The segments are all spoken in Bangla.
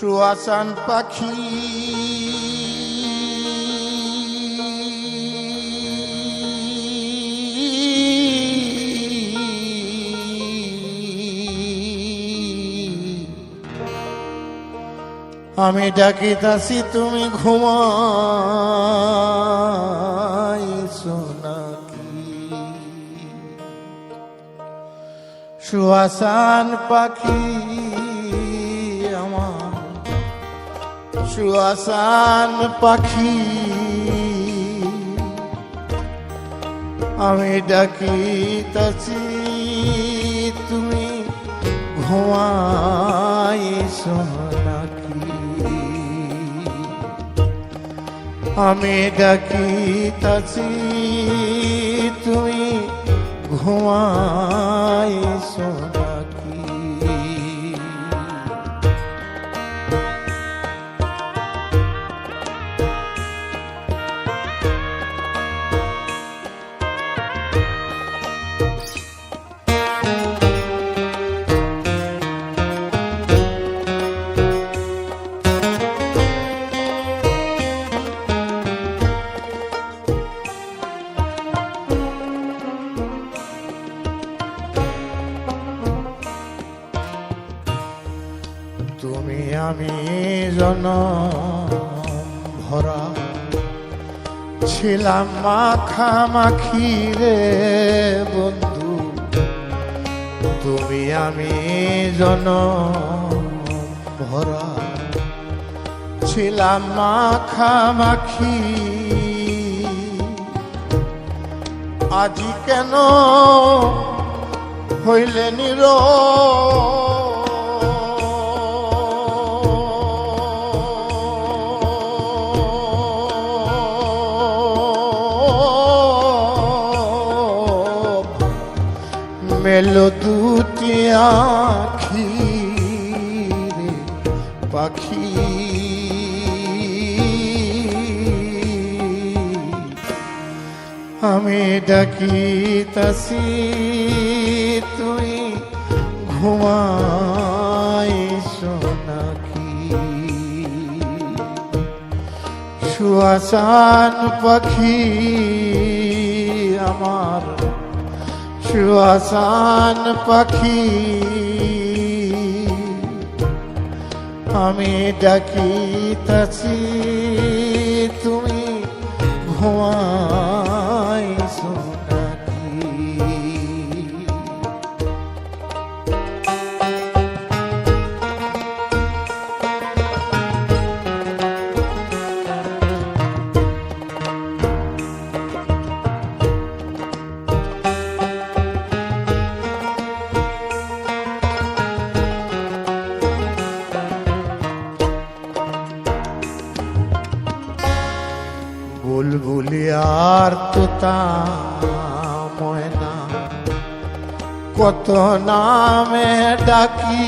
সুয়াসান পাখি। আমি ডাকিতাছি তুমি ঘুমাই নাকি? সুয়াসান পাখি। সুয়াসান পাখি। আমি ডাকিতাছি তুমি ঘুমাই নাকি? আমি ডাকিতাছি তুমি ঘুমাই আমি জন ভরা ছিলাম মাখামাখি রে বন্ধু, তুমি আমি জন ভরা ছিলাম মাখামাখি। আজি কেন হইলে নির মেলো দুটি আখি রে পাখি। আমি ডাকিতাছি তুই ঘুমাই নাকি সুয়াসান পাখি আমার সুয়াসান পাখি আমি ডাকিতাছি বুলবুলি আর তোতা ময়না। কত নামে ডাকি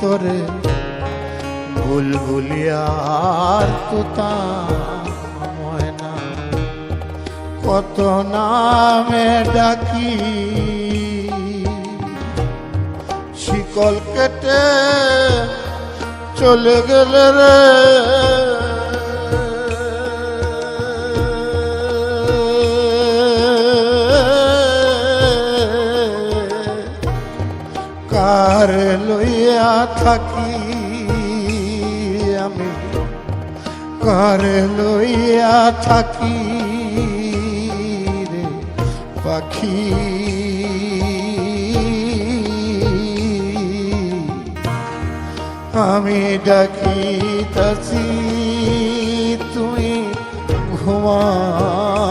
তোরে। বুলবুলি আর তোতা ময়না। কত নামে ডাকি। শিকল কেটে চলে গেলে রে। থাকি আমি কার লইয়া থাকি রে পাখি। আমি ডাকিতাছি তুই ঘুমাইছ।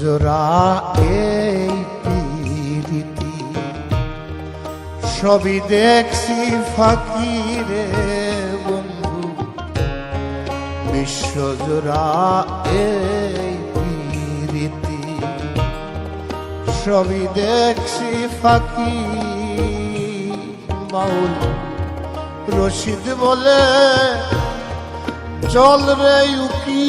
বিশ্বজোড়া এই পীরিতি। সবই দেখছি ফাকিরে বন্ধু। বিশ্বজোড়া এই পীরিতি। সবই দেখছি ফাঁকি বাউল রশিদ বলে, চল রে উকি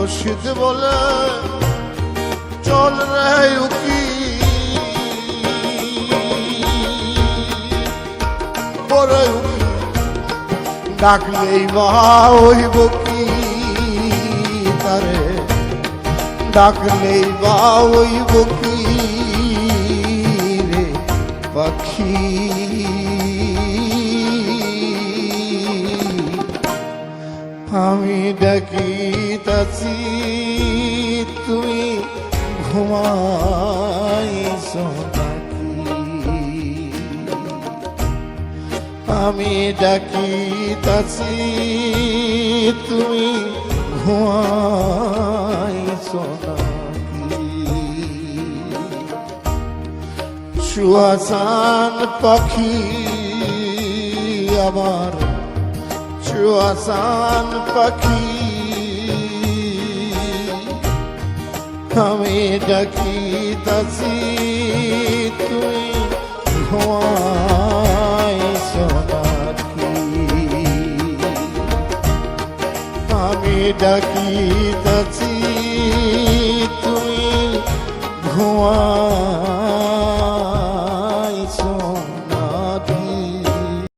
রশিদ বলে, চল রে উকি। উকি ডাকলেই বা হইব কি তারে? ডাকলেই বা হইব কি রে পাখি? আমি ডাকিতাছি তুমি ঘুমাইছ আমি ডাকিতাছি তুমি ঘুমাইছ নাকি? সুয়াসান পাখি আমার সুয়াসান পাখি। আমি ডাকি তাছি তুই ঘুমাই সোনাকি আমি ডাকি তাছি তুই ঘুমা